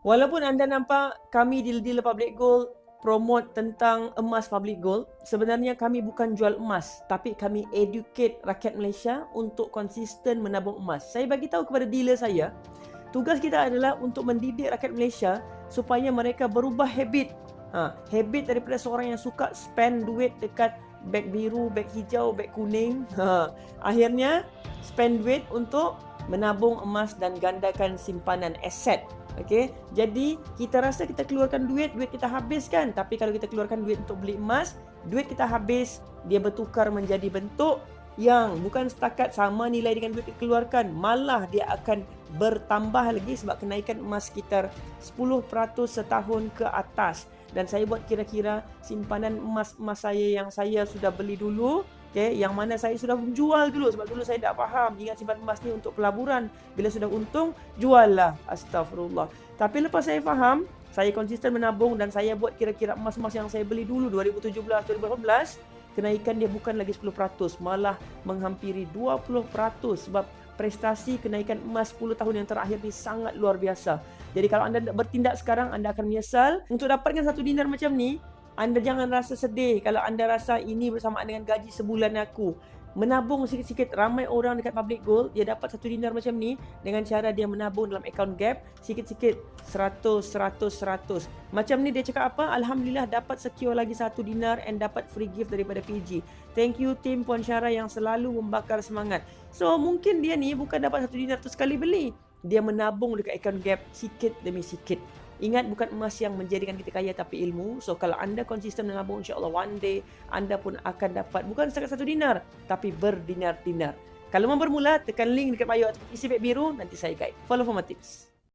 Walaupun anda nampak kami di dealer Public Gold promote tentang emas Public Gold, sebenarnya kami bukan jual emas, tapi kami educate rakyat Malaysia untuk konsisten menabung emas. Saya bagi tahu kepada dealer saya, tugas kita adalah untuk mendidik rakyat Malaysia supaya mereka berubah habit. Ha, habit daripada seorang yang suka spend duit dekat beg biru, beg hijau, beg kuning. Ha, akhirnya spend duit untuk menabung emas dan gandakan simpanan aset Okey. Jadi kita rasa kita keluarkan duit, duit kita habiskan. Tapi kalau kita keluarkan duit untuk beli emas, duit kita habis, dia bertukar menjadi bentuk yang bukan setakat sama nilai dengan duit kita keluarkan, malah dia akan bertambah lagi sebab kenaikan emas sekitar 10% setahun ke atas. Dan saya buat kira-kira simpanan emas-emas saya yang saya sudah beli dulu Okay, yang mana saya sudah jual dulu sebab dulu saya tak faham ingat simpan emas ni untuk pelaburan. Bila sudah untung juallah. Astagfirullah tapi lepas saya faham saya konsisten menabung dan saya buat kira-kira emas-emas yang saya beli dulu 2017 2018 kenaikan dia bukan lagi 10% malah menghampiri 20% sebab prestasi kenaikan emas 10 tahun yang terakhir ni sangat luar biasa. Jadi kalau anda bertindak sekarang anda akan menyesal. Untuk dapatkan satu dinar macam ni anda jangan rasa sedih kalau anda rasa ini bersamaan dengan gaji sebulan aku. Menabung sikit-sikit ramai orang dekat public gold dia dapat satu dinar macam ni dengan cara dia menabung dalam account gap sikit-sikit 100 100 100. Macam ni dia cakap apa? Alhamdulillah dapat secure lagi satu dinar and dapat free gift daripada PG. Thank you team Puan Syara yang selalu membakar semangat. So mungkin dia ni bukan dapat satu dinar tu sekali beli. Dia menabung dekat account gap sikit demi sikit. Ingat bukan emas yang menjadikan kita kaya tapi ilmu. So kalau anda konsisten menabung insya-Allah one day anda pun akan dapat bukan setakat satu dinar tapi berdinar-dinar. Kalau mau bermula tekan link dekat bio atau isi beg biru nanti saya guide. Follow for my tips.